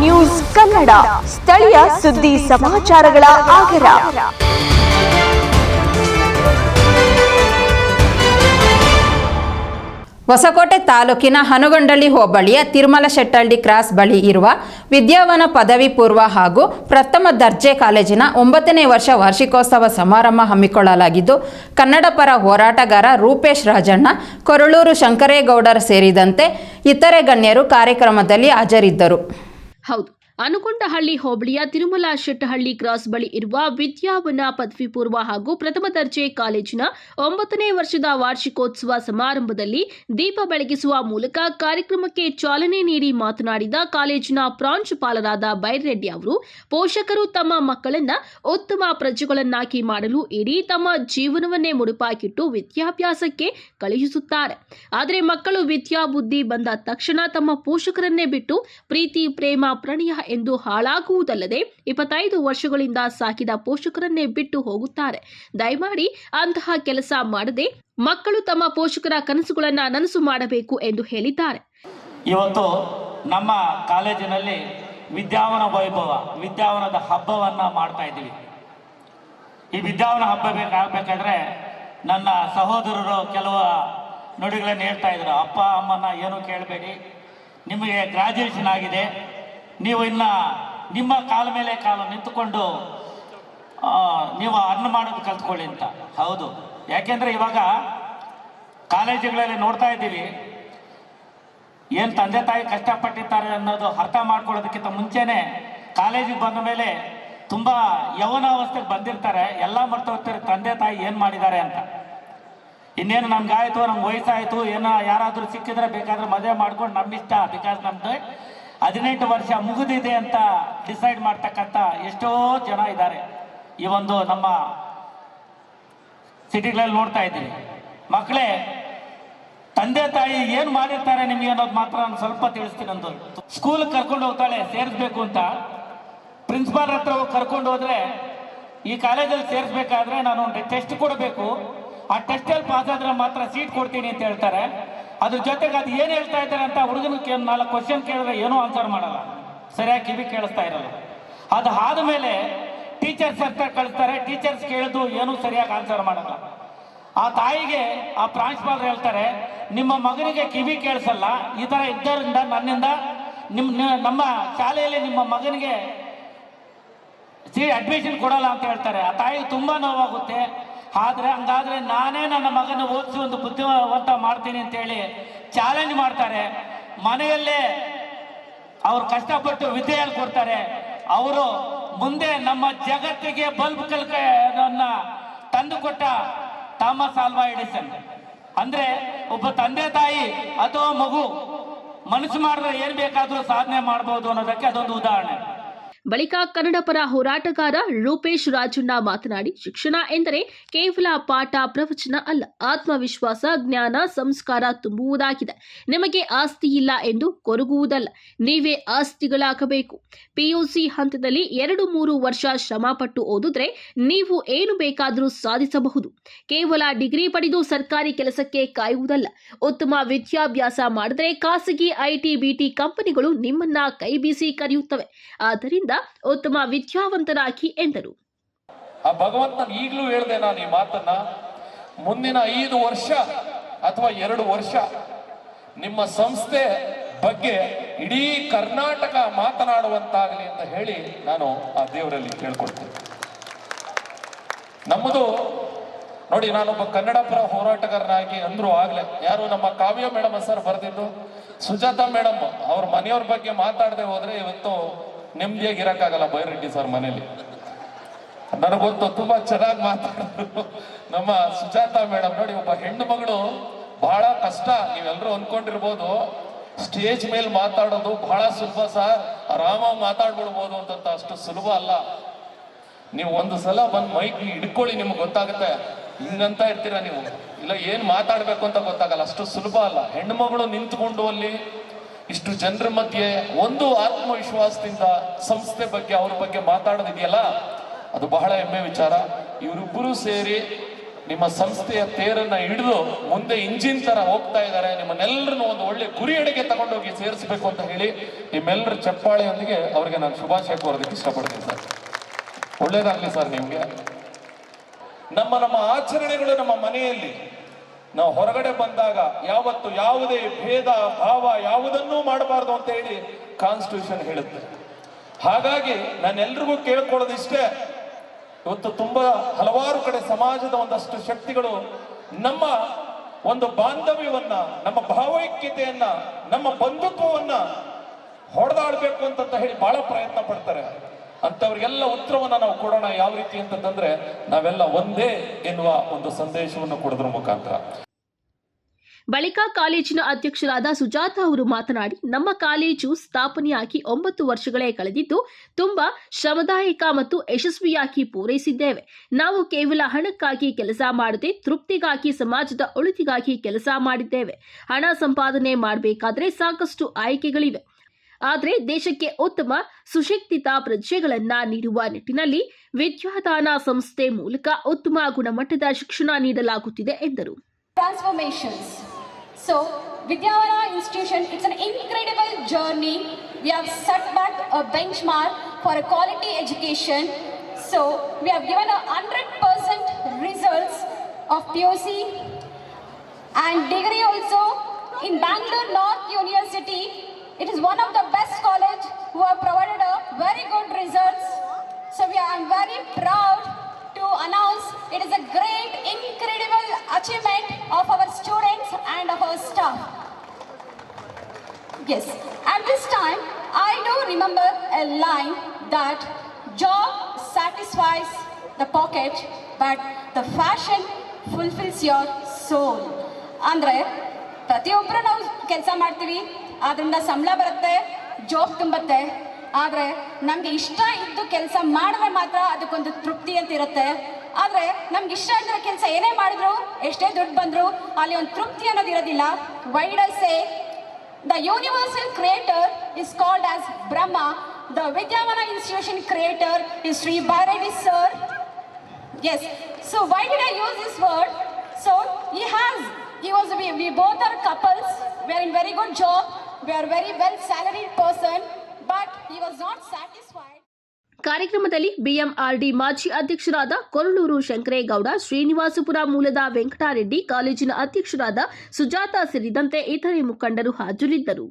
News Kannada. ಸ್ಥಳೀಯ ಸುದ್ದಿ ಸಮಾಚಾರಗಳ ಆಗರ ಹೊಸಕೋಟೆ ತಾಲೂಕಿನ ಹನುಗೊಂಡಳ್ಳಿ ಹೋಬಳಿಯ ತಿರುಮಲ ಶೆಟ್ಟಳ್ಳಿ ಕ್ರಾಸ್ ಬಳಿ ಇರುವ ವಿದ್ಯಾವನ ಪದವಿ ಪೂರ್ವ ಹಾಗೂ ಪ್ರಥಮ ದರ್ಜೆ ಕಾಲೇಜಿನ ಒಂಬತ್ತನೇ ವರ್ಷ ವಾರ್ಷಿಕೋತ್ಸವ ಸಮಾರಂಭ ಹಮ್ಮಿಕೊಳ್ಳಲಾಗಿದ್ದು ಕನ್ನಡ ಪರ ಹೋರಾಟಗಾರ ರೂಪೇಶ್ ರಾಜಣ್ಣ, ಕೊರಳೂರು ಶಂಕರೇಗೌಡರ ಸೇರಿದಂತೆ ಇತರೆ ಗಣ್ಯರು ಕಾರ್ಯಕ್ರಮದಲ್ಲಿ ಹಾಜರಿದ್ದರು. ಹೌದು. ಅನುಕೊಂಡಹಳ್ಳಿ ಹೋಬಳಿಯ ತಿರುಮಲ ಶೆಟ್ಟಹಳ್ಳಿ ಕ್ರಾಸ್ ಬಳಿ ಇರುವ ವಿದ್ಯಾವನ ಪದವಿ ಪೂರ್ವ ಹಾಗೂ ಪ್ರಥಮ ದರ್ಜೆ ಕಾಲೇಜಿನ ಒಂಬತ್ತನೇ ವರ್ಷದ ವಾರ್ಷಿಕೋತ್ಸವ ಸಮಾರಂಭದಲ್ಲಿ ದೀಪ ಬೆಳಗಿಸುವ ಮೂಲಕ ಕಾರ್ಯಕ್ರಮಕ್ಕೆ ಚಾಲನೆ ನೀಡಿ ಮಾತನಾಡಿದ ಕಾಲೇಜಿನ ಪ್ರಾಂಶುಪಾಲರಾದ ಬೈರೆಡ್ಡಿ ಅವರು, ಪೋಷಕರು ತಮ್ಮ ಮಕ್ಕಳನ್ನ ಉತ್ತಮ ಪ್ರಜೆಗಳನ್ನಾಗಿ ಮಾಡಲು ಇಡೀ ತಮ್ಮ ಜೀವನವನ್ನೇ ಮುಡುಪಾಕಿಟ್ಟು ವಿದ್ಯಾಭ್ಯಾಸಕ್ಕೆ ಕಳುಹಿಸುತ್ತಾರೆ. ಆದರೆ ಮಕ್ಕಳು ವಿದ್ಯಾ ಬುದ್ಧಿ ಬಂದ ತಕ್ಷಣ ತಮ್ಮ ಪೋಷಕರನ್ನೇ ಬಿಟ್ಟು ಪ್ರೀತಿ, ಪ್ರೇಮ, ಪ್ರಣಯ ಎಂದು ಹಾಳಾಗುವುದಲ್ಲದೆ ಇಪ್ಪತ್ತೈದು ವರ್ಷಗಳಿಂದ ಸಾಕಿದ ಪೋಷಕರನ್ನೇ ಬಿಟ್ಟು ಹೋಗುತ್ತಾರೆ. ದಯಮಾಡಿ ಅಂತಹ ಕೆಲಸ ಮಾಡದೆ ಮಕ್ಕಳು ತಮ್ಮ ಪೋಷಕರ ಕನಸುಗಳನ್ನ ನನಸು ಮಾಡಬೇಕು ಎಂದು ಹೇಳಿದ್ದಾರೆ. ಇವತ್ತು ನಮ್ಮ ಕಾಲೇಜಿನಲ್ಲಿ ವಿದ್ಯಾವನ ವೈಭವ, ವಿದ್ಯಾವನದ ಹಬ್ಬವನ್ನ ಮಾಡ್ತಾ ಇದ್ದೀವಿ. ಈ ವಿದ್ಯಾವನ ಹಬ್ಬ ಬೇಕಾಗಬೇಕಾದ್ರೆ ನನ್ನ ಸಹೋದರರು ಕೆಲವು ನುಡಿಗಳನ್ನು ಹೇಳ್ತಾ ಇದ್ರು. ಅಪ್ಪ ಅಮ್ಮನ ಏನು ಕೇಳಬೇಡಿ. ನಿಮಗೆ ಗ್ರಾಜ್ಯುಯೇಷನ್ ಆಗಿದೆ. ನೀವು ಇನ್ನು ನಿಮ್ಮ ಕಾಲ ಮೇಲೆ ಕಾಲ ನಿಂತುಕೊಂಡು ನೀವು ಅರ್ನ್ ಮಾಡೋದು ಕಲ್ತ್ಕೊಳ್ಳಿ ಅಂತ. ಹೌದು. ಯಾಕೆಂದರೆ ಇವಾಗ ಕಾಲೇಜುಗಳಲ್ಲಿ ನೋಡ್ತಾ ಇದ್ದೀವಿ ಏನು ತಂದೆ ತಾಯಿ ಕಷ್ಟಪಟ್ಟಿದ್ದಾರೆ ಅನ್ನೋದು ಅರ್ಥ ಮಾಡ್ಕೊಳ್ಳೋದಕ್ಕಿಂತ ಮುಂಚೆನೆ ಕಾಲೇಜಿಗೆ ಬಂದ ಮೇಲೆ ತುಂಬ ಯೌವನಾವಸ್ಥೆಗೆ ಬಂದಿರ್ತಾರೆ. ಎಲ್ಲ ಮರ್ತು ಹೋಗ್ತಾರೆ ತಂದೆ ತಾಯಿ ಏನು ಮಾಡಿದ್ದಾರೆ ಅಂತ. ಇನ್ನೇನು ನಮ್ಗೆ ಆಯಿತು ನಮ್ಗೆ ವಯಸ್ಸಾಯಿತು ಏನೋ ಯಾರಾದರೂ ಸಿಕ್ಕಿದ್ರೆ ಬೇಕಾದ್ರೆ ಮದುವೆ ಮಾಡ್ಕೊಂಡು ನಮ್ಮಿಷ್ಟ ಬಿಕಾಸ್ ನಮ್ದು ಹದಿನೆಂಟು ವರ್ಷ ಮುಗಿದಿದೆ ಅಂತ ಡಿಸೈಡ್ ಮಾಡ್ತಕ್ಕಂಥ ಎಷ್ಟೋ ಜನ ಇದ್ದಾರೆ. ಈ ಒಂದು ನಮ್ಮ ಸಿಟಿಗಳಲ್ಲಿ ನೋಡ್ತಾ ಇದ್ದೀವಿ. ಮಕ್ಕಳೇ, ತಂದೆ ತಾಯಿ ಏನು ಮಾಡಿರ್ತಾರೆ ನಿಮಗೆ ಅನ್ನೋದು ಮಾತ್ರ ನಾನು ಸ್ವಲ್ಪ ತಿಳಿಸ್ತೀನಿ ಅಂದು. ಸ್ಕೂಲ್ ಕರ್ಕೊಂಡು ಹೋಗ್ತಾಳೆ, ಸೇರಿಸ್ಬೇಕು ಅಂತ. ಪ್ರಿನ್ಸಿಪಾಲ್ ಹತ್ರ ಹೋಗಿ ಕರ್ಕೊಂಡು ಹೋದ್ರೆ, ಈ ಕಾಲೇಜಲ್ಲಿ ಸೇರಿಸ್ಬೇಕಾದ್ರೆ ನಾನು ಒಂದು ಟೆಸ್ಟ್ ಕೊಡಬೇಕು. ಆ ಟೆಸ್ಟಲ್ಲಿ ಪಾಸ್ ಆದ್ರೆ ಮಾತ್ರ ಸೀಟ್ ಕೊಡ್ತೀನಿ ಅಂತ ಹೇಳ್ತಾರೆ. ಅದ್ರ ಜೊತೆಗೆ ಅದು ಏನು ಹೇಳ್ತಾ ಇದ್ದಾರೆ ಅಂತ ಹುಡುಗನ ನಾಲ್ಕು ಕ್ವಶನ್ ಕೇಳಿದ್ರೆ ಏನೂ ಆನ್ಸರ್ ಮಾಡಲ್ಲ. ಸರಿಯಾಗಿ ಕಿವಿ ಕೇಳಿಸ್ತಾ ಇರಲ್ಲ. ಅದು ಆದಮೇಲೆ ಟೀಚರ್ಸ್ ಹತ್ರ ಕಳಿಸ್ತಾರೆ. ಟೀಚರ್ಸ್ ಕೇಳಿದ್ದು ಏನೂ ಸರಿಯಾಗಿ ಆನ್ಸರ್ ಮಾಡಲ್ಲ. ಆ ತಾಯಿಗೆ, ಆ ಪ್ರಾಂಶುಪಾಲರು ಹೇಳ್ತಾರೆ, ನಿಮ್ಮ ಮಗನಿಗೆ ಕಿವಿ ಕೇಳಿಸಲ್ಲ. ಈ ಥರ ಇದ್ದರಿಂದ ನನ್ನಿಂದ ನಿಮ್ಮ ನಮ್ಮ ಶಾಲೆಯಲ್ಲಿ ನಿಮ್ಮ ಮಗನಿಗೆ ಸೀಟ್ ಅಡ್ಮಿಷನ್ ಕೊಡಲ್ಲ ಅಂತ ಹೇಳ್ತಾರೆ. ಆ ತಾಯಿಗೆ ತುಂಬ ನೋವಾಗುತ್ತೆ. ಆದರೆ ಹಂಗಾದ್ರೆ ನಾನೇ ನನ್ನ ಮಗನ ಓದಿಸಿ ಒಂದು ಬುದ್ಧಿವಂತ ಮಾಡ್ತೀನಿ ಅಂತೇಳಿ ಚಾಲೆಂಜ್ ಮಾಡ್ತಾರೆ. ಮನೆಯಲ್ಲೇ ಅವರು ಕಷ್ಟಪಟ್ಟು ವಿದ್ಯೆ ಹೇಳ್ಕೊಡ್ತಾರೆ ಅವರು ಮುಂದೆ ನಮ್ಮ ಜಗತ್ತಿಗೆ ಬಲ್ಬ್ ಕಲ್ಕನ್ನ ತಂದುಕೊಟ್ಟ ಥಾಮಸ್ ಆಲ್ವಾ ಎಡಿಸನ್. ಅಂದ್ರೆ ಒಬ್ಬ ತಂದೆ ತಾಯಿ ಅಥವಾ ಮಗು ಮನಸ್ಸು ಮಾಡಿದ್ರೆ ಏನ್ ಬೇಕಾದ್ರೂ ಸಾಧನೆ ಮಾಡಬಹುದು ಅನ್ನೋದಕ್ಕೆ ಅದೊಂದು ಉದಾಹರಣೆ. ಬಳಿಕ ಕನ್ನಡ ಪರ ಹೋರಾಟಗಾರ ರೂಪೇಶ್ ರಾಜಣ್ಣ ಮಾತನಾಡಿ, ಶಿಕ್ಷಣ ಎಂದರೆ ಕೇವಲ ಪಾಠ, ಪ್ರವಚನ ಅಲ್ಲ, ಆತ್ಮವಿಶ್ವಾಸ, ಜ್ಞಾನ, ಸಂಸ್ಕಾರ ತುಂಬುವುದಾಗಿದೆ. ನಿಮಗೆ ಆಸ್ತಿ ಇಲ್ಲ ಎಂದು ಕೊರಗುವುದಲ್ಲ, ನೀವೇ ಆಸ್ತಿಗಳಾಗಬೇಕು. ಪಿಯುಸಿ ಹಂತದಲ್ಲಿ ಎರಡು ಮೂರು ವರ್ಷ ಶ್ರಮಪಟ್ಟು ಓದಿದ್ರೆ ನೀವು ಏನು ಬೇಕಾದರೂ ಸಾಧಿಸಬಹುದು. ಕೇವಲ ಡಿಗ್ರಿ ಪಡೆದು ಸರ್ಕಾರಿ ಕೆಲಸಕ್ಕೆ ಕಾಯುವುದಲ್ಲ, ಉತ್ತಮ ವಿದ್ಯಾಭ್ಯಾಸ ಮಾಡಿದ್ರೆ ಖಾಸಗಿ ಐಟಿ ಬಿಟಿ ಕಂಪನಿಗಳು ನಿಮ್ಮನ್ನ ಕೈ ಬೀಸಿ ಕರೆಯುತ್ತವೆ. ಆದ್ದರಿಂದ ಉತ್ತಮ ವಿದ್ಯಾವಂತರಾಗಿ ಎಂದರು. ಆ ಭಗವಂತನ ಈಗಲೂ ಹೇಳಿದೆ ನಾನು ಈ ಮಾತನ್ನ, ಮುಂದಿನ ಐದು ವರ್ಷ ಅಥವಾ ಎರಡು ವರ್ಷ ನಿಮ್ಮ ಸಂಸ್ಥೆ ಬಗ್ಗೆ ಇಡೀ ಕರ್ನಾಟಕ ಮಾತನಾಡುವಂತಾಗಲಿ ಅಂತ ಹೇಳಿ ನಾನು ಆ ದೇವರಲ್ಲಿ ಕೇಳ್ಕೊಳ್ತೇನೆ. ನಮ್ಮದು, ನೋಡಿ ನಾನೊಬ್ಬ ಕನ್ನಡ ಪರ ಹೋರಾಟಗಾರನಾಗಿ ಅಂದ್ರು ಆಗ್ಲೇ, ಯಾರು ನಮ್ಮ ಕಾವ್ಯ ಮೇಡಮ್ ಸರ್ ಬರೆದಿದ್ದು, ಸುಜಾತಾ ಮೇಡಮ್ ಅವ್ರ ಮನೆಯವ್ರ ಬಗ್ಗೆ ಮಾತಾಡದೆ ಹೋದ್ರೆ ಇವತ್ತು ನೆಮ್ಮದಿಯಾಗಿ ಇರೋಕ್ಕಾಗಲ್ಲ ಬೈರೆಡ್ಡಿ ಸರ್ ಮನೇಲಿ. ನನಗೊತ್ತು ತುಂಬಾ ಚೆನ್ನಾಗಿ ಮಾತಾಡಿದ್ರು ನಮ್ಮ ಸುಜಾತ ಮೇಡಮ್ ನೋಡಿ, ಒಬ್ಬ ಹೆಣ್ಣು ಮಗಳು ಬಹಳ ಕಷ್ಟ. ನೀವೆಲ್ಲರೂ ಅನ್ಕೊಂಡಿರ್ಬೋದು, ಸ್ಟೇಜ್ ಮೇಲೆ ಮಾತಾಡೋದು ಬಹಳ ಸುಲಭ ಸರ್. ಆರಾಮಾಗಿ ಮಾತಾಡ್ಬಿಡ್ಬೋದು ಅಂತ ಅಷ್ಟು ಸುಲಭ ಅಲ್ಲ. ನೀವು ಒಂದು ಸಲ ಬಂದು ಮೈಕ್ ಹಿಡ್ಕೊಳ್ಳಿ, ನಿಮ್ಗೆ ಗೊತ್ತಾಗುತ್ತೆ. ಹಿಂಗಂತ ಇರ್ತೀರಾ ನೀವು? ಇಲ್ಲ ಏನ್ ಮಾತಾಡ್ಬೇಕು ಅಂತ ಗೊತ್ತಾಗಲ್ಲ. ಅಷ್ಟು ಸುಲಭ ಅಲ್ಲ. ಹೆಣ್ಮಗಳು ನಿಂತ್ಕೊಂಡು ಅಲ್ಲಿ ಇಷ್ಟು ಜನರ ಮಧ್ಯೆ ಒಂದು ಆತ್ಮವಿಶ್ವಾಸದಿಂದ ಸಂಸ್ಥೆ ಬಗ್ಗೆ, ಅವ್ರ ಬಗ್ಗೆ ಮಾತಾಡೋದಿದೆಯಲ್ಲ? ಅದು ಬಹಳ ಹೆಮ್ಮೆ ವಿಚಾರ. ಇವರಿಬ್ಬರು ಸೇರಿ ನಿಮ್ಮ ಸಂಸ್ಥೆಯ ತೇರನ್ನ ಹಿಡಿದು ಮುಂದೆ ಇಂಜಿನ್ ತರ ಹೋಗ್ತಾ ಇದ್ದಾರೆ. ನಿಮ್ಮನ್ನೆಲ್ಲರನ್ನು ಒಂದು ಒಳ್ಳೆ ಗುರಿಯಡೆಗೆ ತಗೊಂಡೋಗಿ ಸೇರಿಸಬೇಕು ಅಂತ ಹೇಳಿ ನಿಮ್ಮೆಲ್ಲರ ಚಪ್ಪಾಳೆಯೊಂದಿಗೆ ಅವರಿಗೆ ನಾನು ಶುಭಾಶಯ ಕೋರೋದಕ್ಕೆ ಇಷ್ಟಪಡ್ತೀನಿ ಸರ್. ಒಳ್ಳೇದಾಗ್ಲಿ ಸರ್ ನಿಮ್ಗೆ. ನಮ್ಮ ನಮ್ಮ ಆಚರಣೆಗಳು ನಮ್ಮ ಮನೆಯಲ್ಲಿ ನಾವು ಹೊರಗಡೆ ಬಂದಾಗ ಯಾವತ್ತು ಯಾವುದೇ ಭೇದ, ಭಾವ ಯಾವುದನ್ನೂ ಮಾಡಬಾರ್ದು ಅಂತ ಹೇಳಿ ಕಾನ್ಸ್ಟಿಟ್ಯೂಷನ್ ಹೇಳುತ್ತೆ. ಹಾಗಾಗಿ ನಾನೆಲ್ರಿಗೂ ಕೇಳ್ಕೊಳ್ಳೋದಿಷ್ಟೇ, ಇವತ್ತು ತುಂಬಾ ಹಲವಾರು ಕಡೆ ಸಮಾಜದ ಒಂದಷ್ಟು ಶಕ್ತಿಗಳು ನಮ್ಮ ಒಂದು ಬಾಂಧವ್ಯವನ್ನ, ನಮ್ಮ ಭಾವೈಕ್ಯತೆಯನ್ನ, ನಮ್ಮ ಬಂಧುತ್ವವನ್ನ ಹೊಡೆದಾಡ್ಬೇಕು ಅಂತ ಹೇಳಿ ಬಹಳ ಪ್ರಯತ್ನ ಪಡ್ತಾರೆ. ಅಂತವ್ರಿಗೆಲ್ಲ ಉತ್ತರವನ್ನ ನಾವು ಕೊಡೋಣ ಯಾವ ರೀತಿ ಅಂತಂದ್ರೆ ನಾವೆಲ್ಲ ಒಂದೇ ಎನ್ನುವ ಒಂದು ಸಂದೇಶವನ್ನು ಕೊಡೋದ್ರ ಮುಖಾಂತರ. ಬಳಿಕ ಕಾಲೇಜಿನ ಅಧ್ಯಕ್ಷರಾದ ಸುಜಾತ ಅವರು ಮಾತನಾಡಿ, ನಮ್ಮ ಕಾಲೇಜು ಸ್ಥಾಪನೆಯಾಗಿ ಒಂಬತ್ತು ವರ್ಷಗಳೇ ಕಳೆದಿದ್ದು, ತುಂಬಾ ಶ್ರಮದಾಯಕ ಮತ್ತು ಯಶಸ್ವಿಯಾಗಿ ಪೂರೈಸಿದ್ದೇವೆ. ನಾವು ಕೇವಲ ಹಣಕ್ಕಾಗಿ ಕೆಲಸ ಮಾಡದೆ, ತೃಪ್ತಿಗಾಗಿ, ಸಮಾಜದ ಒಳಿತಿಗಾಗಿ ಕೆಲಸ ಮಾಡಿದ್ದೇವೆ. ಹಣ ಸಂಪಾದನೆ ಮಾಡಬೇಕಾದ್ರೆ ಸಾಕಷ್ಟು ಆಯ್ಕೆಗಳಿವೆ. ಆದರೆ ದೇಶಕ್ಕೆ ಉತ್ತಮ, ಸುಶಿಕ್ಷಿತ ಪ್ರಜೆಗಳನ್ನ ನೀಡುವ ನಿಟ್ಟಿನಲ್ಲಿ ವಿದ್ಯಾದಾನ ಸಂಸ್ಥೆ ಮೂಲಕ ಉತ್ತಮ ಗುಣಮಟ್ಟದ ಶಿಕ್ಷಣ ನೀಡಲಾಗುತ್ತಿದೆ ಎಂದರು. So, Vidyavana Institution, it's an incredible journey. We have set back a benchmark for a quality education. So, we have given a 100% results of POC and degree also in Bangalore North University. It is one of the best college who have provided a very good results. So we are, I'm very proud to announce it is a great, incredible achievement of our students and of our staff. Yes, at this time, I do remember a line that job satisfies the pocket, but the fashion fulfills your soul. ಅಂದ್ರೆ ಪ್ರತಿಯೊಬ್ಬರು ನಾವು ಕೆಲಸ ಮಾಡ್ತೀವಿ ಅದರಿಂದ ಸಂಬಳ ಬರುತ್ತೆ job ತುಂಬತ್ತೆ ಆದರೆ ನಮಗೆ ಇಷ್ಟ ಇದ್ದು ಕೆಲಸ ಮಾಡಿದ್ರೆ ಮಾತ್ರ ಅದಕ್ಕೊಂದು ತೃಪ್ತಿ ಅಂತ ಇರುತ್ತೆ. ಆದರೆ ನಮ್ಗೆ ಇಷ್ಟ ಇದ್ದರೆ ಕೆಲಸ ಏನೇ ಮಾಡಿದ್ರು, ಎಷ್ಟೇ ದುಡ್ಡು ಬಂದರು ಅಲ್ಲಿ ಒಂದು ತೃಪ್ತಿ ಅನ್ನೋದು ಇರೋದಿಲ್ಲ. Wide say the universal creator is called as Brahma the Vidyavana institution creator is Shri Baradi sir yes so why did I use this word so he has he was we both are couples we are in very good job we are very well salaried person But he was not satisfied. ಕಾರ್ಯಕ್ರಮದಲ್ಲಿ BMRD ಮಾಜಿ ಅಧ್ಯಕ್ಷರಾದ ಕೊರಳೂರು ಶಂಕರೇಗೌಡ, ಶ್ರೀನಿವಾಸಪುರ ಮೂಲದ ವೆಂಕಟಾರೆಡ್ಡಿ, ಕಾಲೇಜಿನ ಅಧ್ಯಕ್ಷರಾದ ಸುಜಾತ ಸೇರಿದಂತೆ ಇತರೆ ಮುಖಂಡರು ಹಾಜರಿದ್ದರು